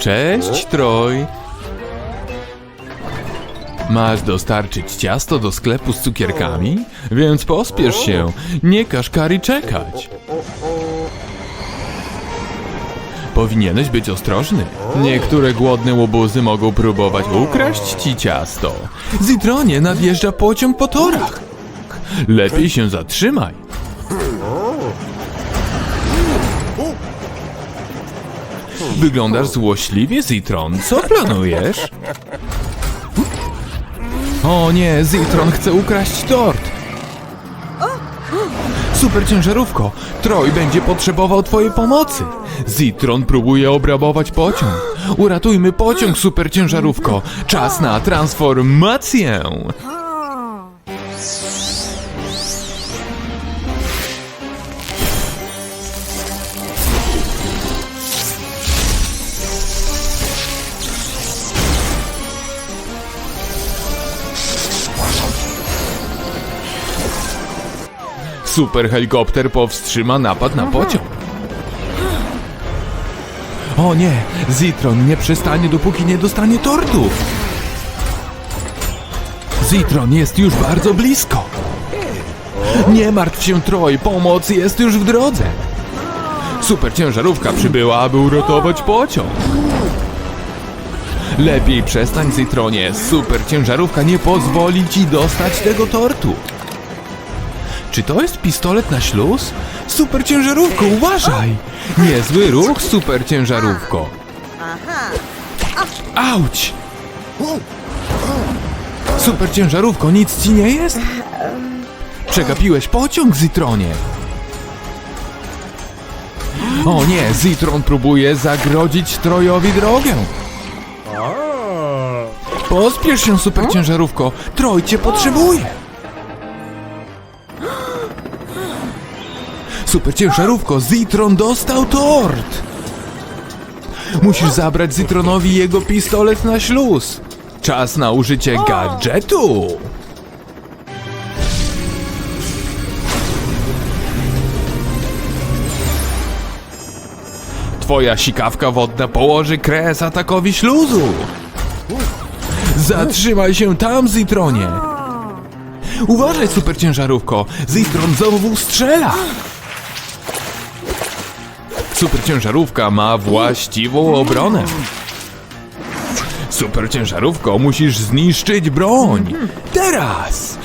Cześć, Troj. Masz dostarczyć ciasto do sklepu z cukierkami? Więc pospiesz się. Nie każ Kari czekać. Powinieneś być ostrożny. Niektóre głodne łobuzy mogą próbować ukraść ci ciasto. Zitronie nadjeżdża pociąg po torach. Lepiej się zatrzymaj. Wyglądasz złośliwie, Zitron. Co planujesz? O nie, Zitron chce ukraść tort. Super ciężarówko, Troj będzie potrzebował twojej pomocy. Zitron próbuje obrabować pociąg. Uratujmy pociąg, super ciężarówko. Czas na transformację. Super helikopter powstrzyma napad na pociąg. O nie, Zitron nie przestanie dopóki nie dostanie tortów. Zitron jest już bardzo blisko. Nie martw się, Troj, pomoc jest już w drodze. Super ciężarówka przybyła, aby uratować pociąg. Lepiej przestań, Zitronie. Super ciężarówka nie pozwoli ci dostać tego tortu. Czy to jest pistolet na śluz? Super ciężarówko, uważaj! Niezły ruch, super ciężarówko. Auć! Super ciężarówko, nic ci nie jest? Przegapiłeś pociąg, Zitronie. O nie, Zitron próbuje zagrodzić Trojowi drogę. Pospiesz się, super ciężarówko. Troj cię potrzebuje. Super ciężarówko, Zitron dostał tort! Musisz zabrać Zitronowi jego pistolet na śluz. Czas na użycie gadżetu! Twoja sikawka wodna położy kres atakowi śluzu! Zatrzymaj się tam, Zitronie! Uważaj, super ciężarówko! Zitron znowu strzela! Super ciężarówka ma właściwą obronę. Super ciężarówko, musisz zniszczyć broń. Teraz!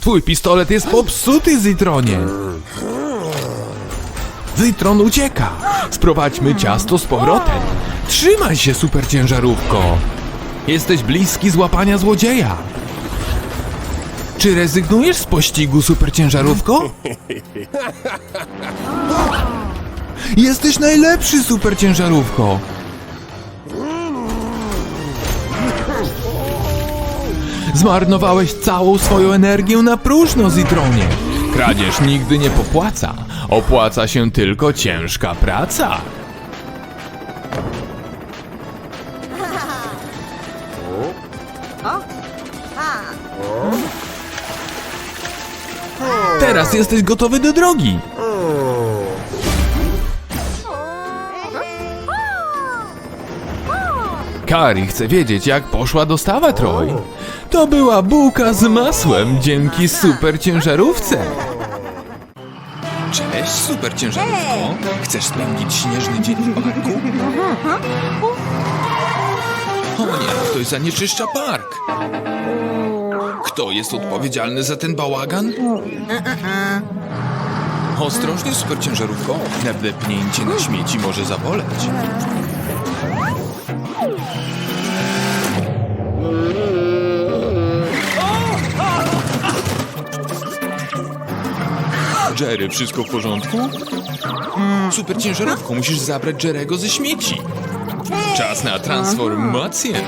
Twój pistolet jest popsuty, Zitronie. Zitron ucieka. Sprowadźmy ciasto z powrotem. Trzymaj się, super ciężarówko. Jesteś bliski złapania złodzieja. Czy rezygnujesz z pościgu, super ciężarówko? Jesteś najlepszy, super ciężarówko. Zmarnowałeś całą swoją energię na próżno, Zitronie. Kradzież nigdy nie popłaca. Opłaca się tylko ciężka praca. Teraz jesteś gotowy do drogi. Kari chce wiedzieć, jak poszła dostawa Troj. To była bułka z masłem dzięki super ciężarówce. Cześć, super ciężarówko. Chcesz spędzić śnieżny dzień w parku? O nie, ktoś zanieczyszcza park. Kto jest odpowiedzialny za ten bałagan? Ostrożnie, super ciężarówko. Nadepnięcie na śmieci może zaboleć. Jerry, wszystko w porządku? Super ciężarówko, musisz zabrać Jerego ze śmieci. Czas na transformację.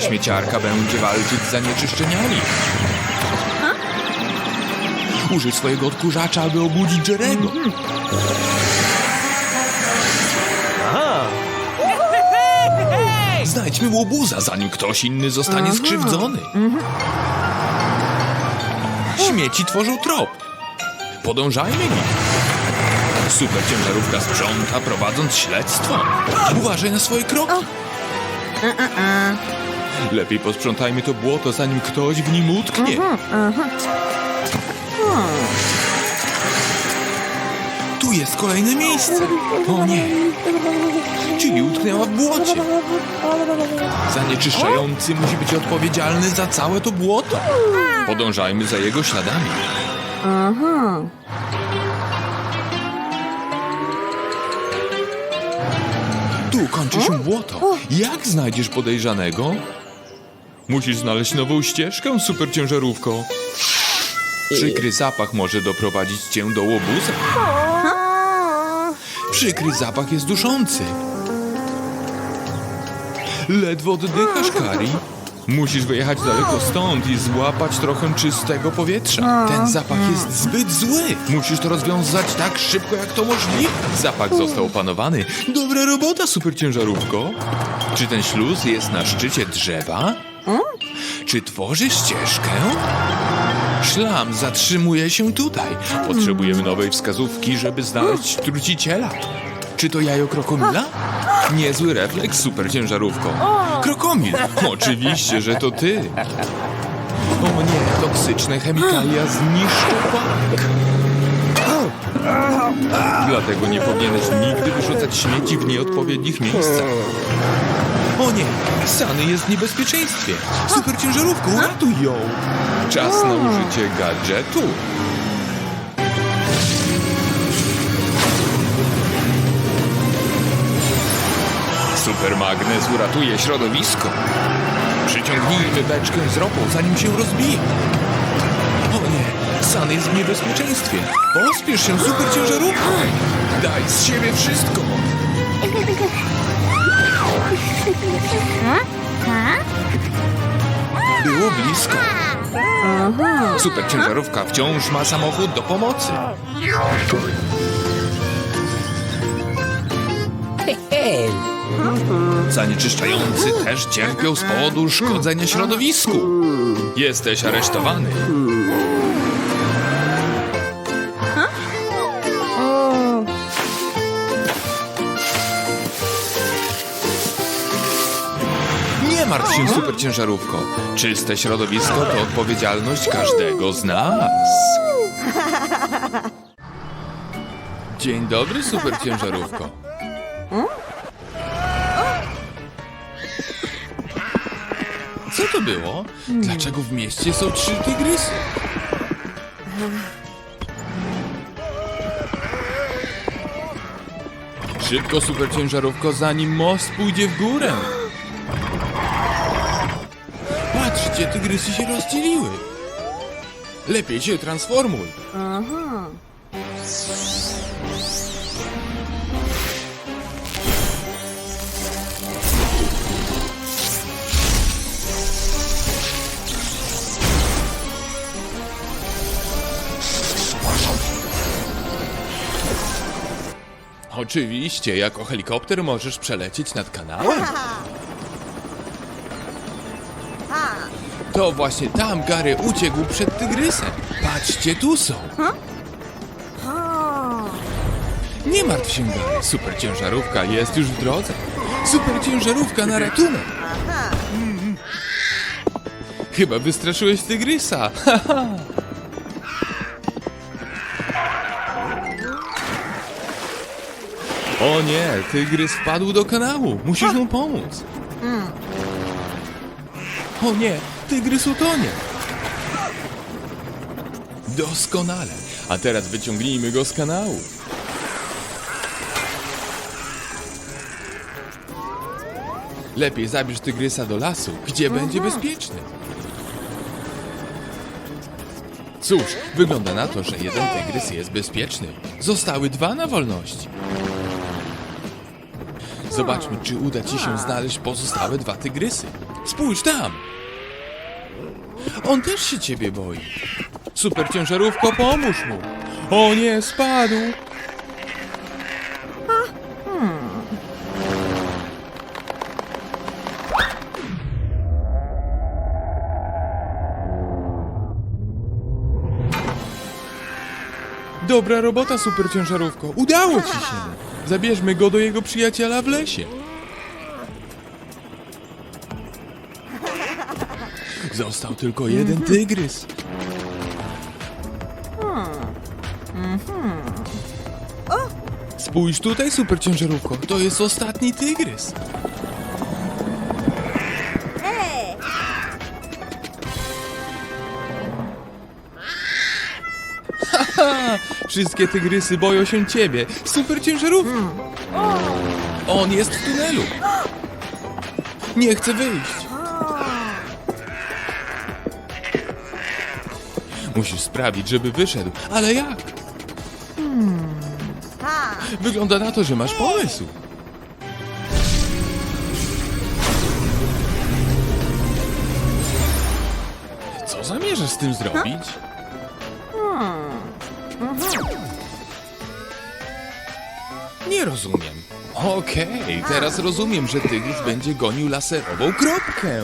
Śmieciarka będzie walczyć z zanieczyszczeniami. Użyj swojego odkurzacza, aby obudzić Jerego. Znajdźmy łobuza, zanim ktoś inny zostanie skrzywdzony. Śmieci tworzą trop. Podążajmy nich. Super ciężarówka sprząta, prowadząc śledztwo. Uważaj na swoje kroki. Lepiej posprzątajmy to błoto, zanim ktoś w nim utknie. Tu jest kolejne miejsce. O nie. Czyli utknęła w błocie. Zanieczyszczający musi być odpowiedzialny za całe to błoto. Podążajmy za jego śladami. Tu kończy się błoto. Jak znajdziesz podejrzanego? Musisz znaleźć nową ścieżkę, super ciężarówko. Przykry zapach może doprowadzić cię do łobuza. Przykry zapach jest duszący. Ledwo oddychasz, Kari. Musisz wyjechać daleko stąd i złapać trochę czystego powietrza. Ten zapach jest zbyt zły. Musisz to rozwiązać tak szybko, jak to możliwe. Zapach został opanowany. Dobra robota, super ciężarówko. Czy ten śluz jest na szczycie drzewa? Czy tworzy ścieżkę? Szlam zatrzymuje się tutaj. Potrzebujemy nowej wskazówki, żeby znaleźć truciciela. Czy to jajo krokomila? Niezły refleks, super ciężarówko. Krokomil! Oczywiście, że to ty. O nie, toksyczne chemikalia zniszczą park. Dlatego nie powinieneś nigdy wyrzucać śmieci w nieodpowiednich miejscach. O nie, Sany jest w niebezpieczeństwie. Super ciężarówko, uratuj ją. Czas na użycie gadżetu. Super magnes uratuje środowisko. Przyciągnijmy beczkę z ropą, zanim się rozbije. O nie, San jest w niebezpieczeństwie. Pospiesz się, super ciężarówką. Daj z siebie wszystko. Było blisko. Super ciężarówka wciąż ma samochód do pomocy. Zanieczyszczający też cierpią z powodu szkodzenia środowisku. Jesteś aresztowany. Martw się, super ciężarówko. Czyste środowisko to odpowiedzialność każdego z nas. Dzień dobry, super ciężarówko. Co to było? Dlaczego w mieście są trzy tygrysy? Szybko, super ciężarówko, zanim most pójdzie w górę. Patrzcie, tygrysy się rozdzieliły. Lepiej się transformuj. Oczywiście, jako helikopter możesz przelecieć nad kanałem. To właśnie tam Gary uciekł przed tygrysem. Patrzcie, tu są. Nie martw się, Gary. Super ciężarówka jest już w drodze. Super ciężarówka na ratunek. Mm. Chyba wystraszyłeś tygrysa. O nie, tygrys wpadł do kanału. Musisz mu pomóc. O nie, tygrys utonie. Doskonale. A teraz wyciągnijmy go z kanału. Lepiej zabierz tygrysa do lasu, gdzie będzie bezpieczny. Cóż, wygląda na to, że jeden tygrys jest bezpieczny. Zostały dwa na wolności. Zobaczmy, czy uda ci się znaleźć pozostałe dwa tygrysy. Spójrz tam! On też się ciebie boi. Super ciężarówko, pomóż mu! O nie, spadł! Dobra robota, super ciężarówko. Udało ci się. Zabierzmy go do jego przyjaciela w lesie. Został tylko jeden tygrys. Spójrz tutaj, super ciężarówko. To jest ostatni tygrys. Haha, wszystkie tygrysy boją się ciebie. Super ciężarówka. On jest w tunelu. Nie chce wyjść. Musisz sprawić, żeby wyszedł. Ale jak? Wygląda na to, że masz pomysł. Co zamierzasz z tym zrobić? Nie rozumiem. Okej, teraz rozumiem, że tygrys będzie gonił laserową kropkę.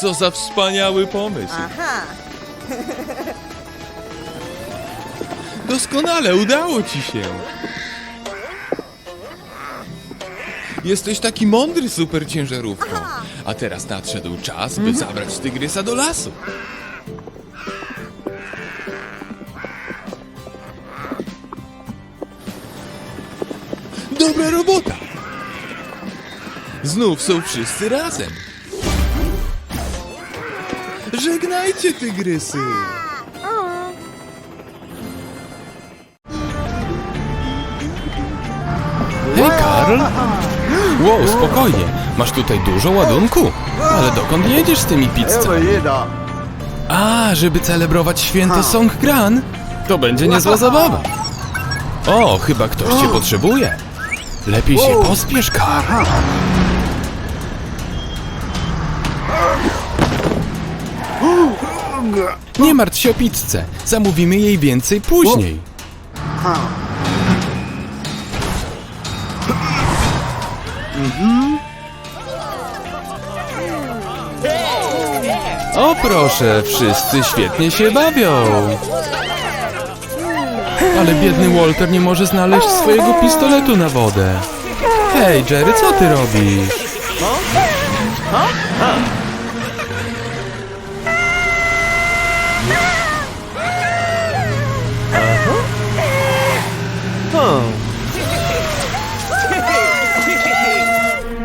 Co za wspaniały pomysł. Aha, Doskonale, udało ci się. Jesteś taki mądry, super ciężarówko. A teraz nadszedł czas, by zabrać tygrysa do lasu. Dobra robota. Znów są wszyscy razem. Żegnajcie, tygrysy. Hej, Karl! Wow, spokojnie. Masz tutaj dużo ładunku. Ale dokąd jedziesz z tymi pizzami? jeda. A, żeby celebrować święto Songkran? To będzie niezła zabawa. O, chyba ktoś cię potrzebuje. Lepiej się pospiesz, Karl. Nie martw się o pizzę. Zamówimy jej więcej później. O proszę, wszyscy świetnie się bawią. Ale biedny Walter nie może znaleźć swojego pistoletu na wodę. Hej, Jerry, co ty robisz?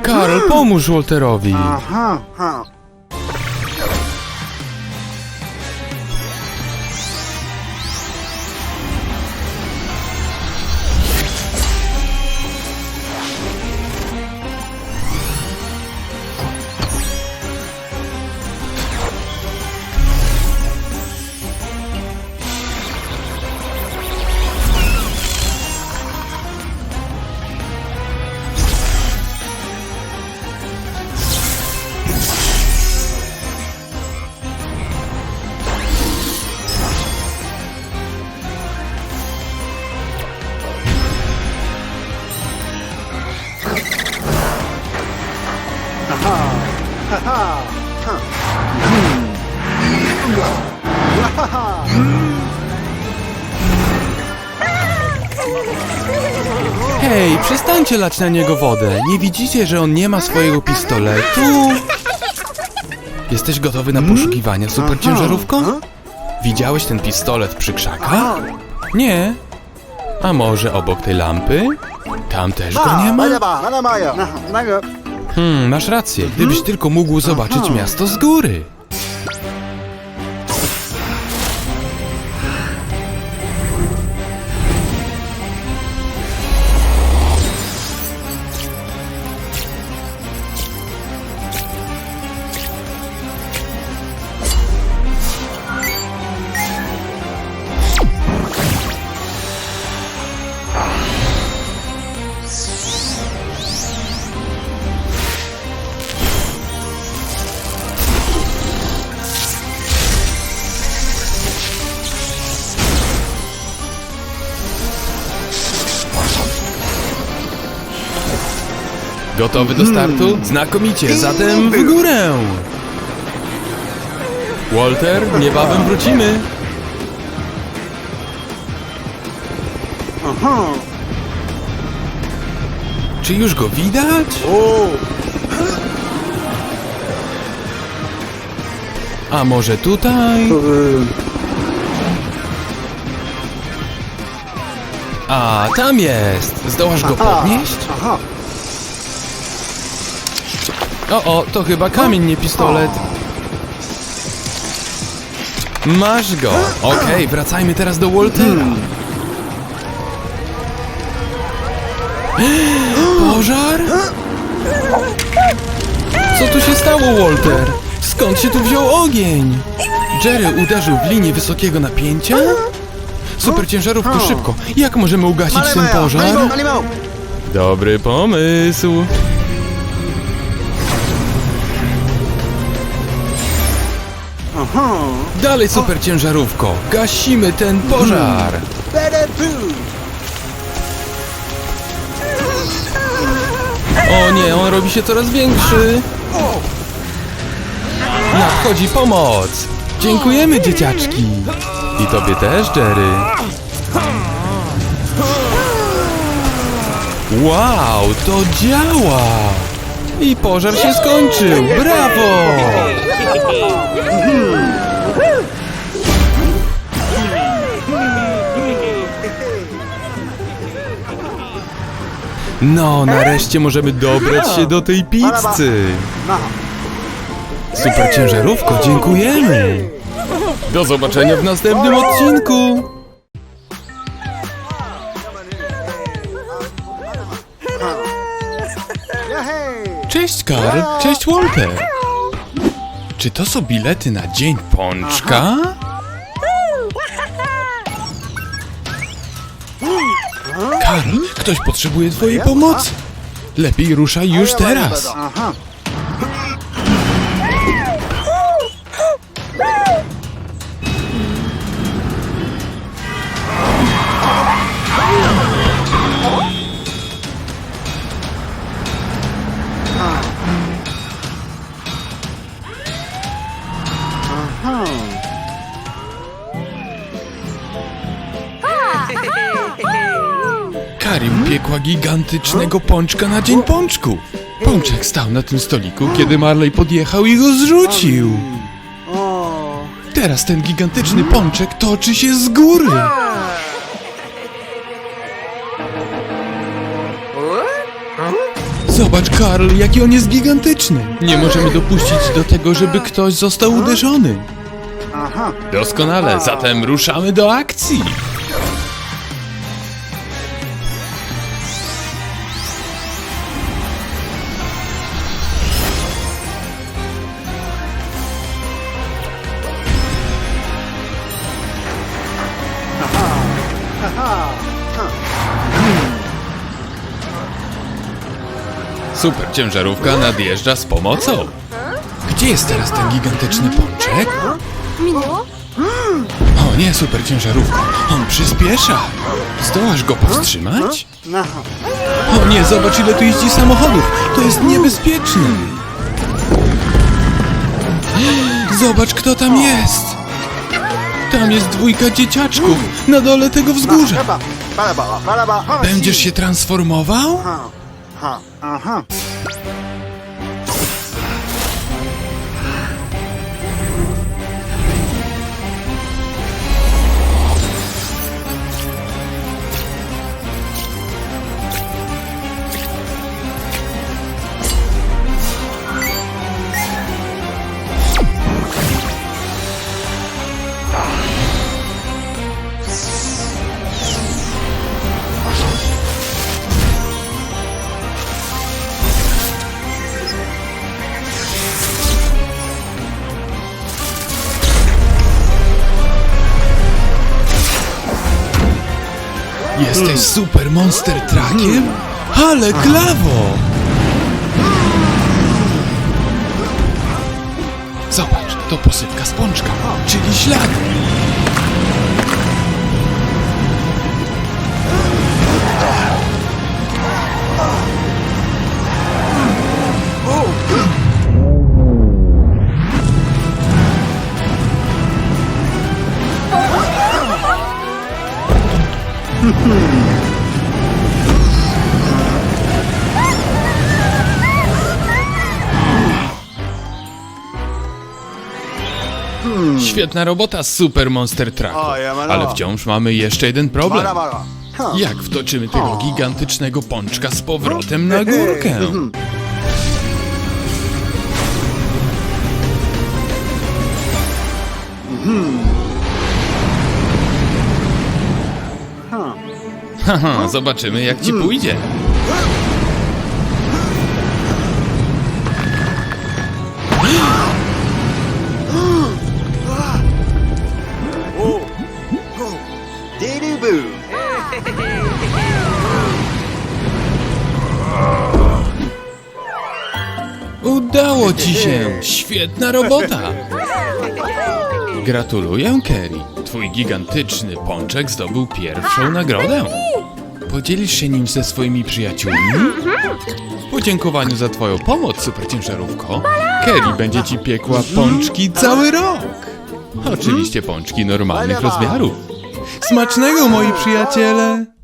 Karol, pomóż Walterowi. Aha, ha. przestańcie lać na niego wodę. Nie widzicie, że on nie ma swojego pistoletu? Jesteś gotowy na poszukiwania, super ciężarówko? Widziałeś ten pistolet przy krzakach? Nie. A może obok tej lampy? Tam też go nie ma? No, hmm, masz rację. Gdybyś tylko mógł zobaczyć miasto z góry. Gotowy do startu? Znakomicie, zatem w górę! Walter, niebawem wrócimy. Aha. Czy już go widać? O. A może tutaj? y, A, tam jest! Zdołasz go podnieść? Aha. O, o, to chyba kamień, nie pistolet. Masz go! Okej, wracajmy teraz do Waltera. Pożar? Co tu się stało, Walter? Skąd się tu wziął ogień? Jerry uderzył w linię wysokiego napięcia? Super ciężarówko, szybko! Jak możemy ugasić ten pożar? Dobry pomysł. Dalej, super ciężarówko! Gasimy ten pożar! O nie, on robi się coraz większy! Nadchodzi pomoc! Dziękujemy, dzieciaczki! I tobie też, Jerry! Wow, to działa! I pożar się skończył! Brawo! No, nareszcie możemy dobrać się do tej pizzy! Super ciężarówko, dziękujemy! Do zobaczenia w następnym odcinku! Cześć Karl, cześć Walter! Czy to są bilety na Dzień Pączka? Karl, ktoś potrzebuje twojej pomocy! Lepiej ruszaj już teraz! Karim piekła gigantycznego pączka na Dzień Pączku. Pączek stał na tym stoliku, kiedy Marley podjechał i go zrzucił. Teraz ten gigantyczny pączek toczy się z góry. Zobacz, Karl, jaki on jest gigantyczny. Nie możemy dopuścić do tego, żeby ktoś został uderzony. Doskonale, zatem ruszamy do akcji. Super ciężarówka nadjeżdża z pomocą. Gdzie jest teraz ten gigantyczny pączek? Minęło? O nie, super ciężarówka. On przyspiesza. Zdołasz go powstrzymać? O nie, zobacz ile tu jeździ samochodów. To jest niebezpieczne. Zobacz kto tam jest. Tam jest dwójka dzieciaczków na dole tego wzgórza. Będziesz si. się transformował? Ha. Ha. Aha. Jesteś super monster truckiem? Ale klawo! Zobacz, to posypka z pączka, czyli ślad. Świetna robota, Super Monster mam- Ale wciąż mamy jeszcze jeden problem. Jak wtoczymy tego gigantycznego pączka z powrotem na górkę? Zobaczymy jak ci pójdzie. Udało ci się! Świetna robota! Gratuluję, Kerry. Twój gigantyczny pączek zdobył pierwszą nagrodę. Podzielisz się nim ze swoimi przyjaciółmi? W podziękowaniu za twoją pomoc, superciężarówko, Kerry będzie ci piekła pączki cały rok. Oczywiście pączki normalnych rozmiarów. Smacznego, moi przyjaciele!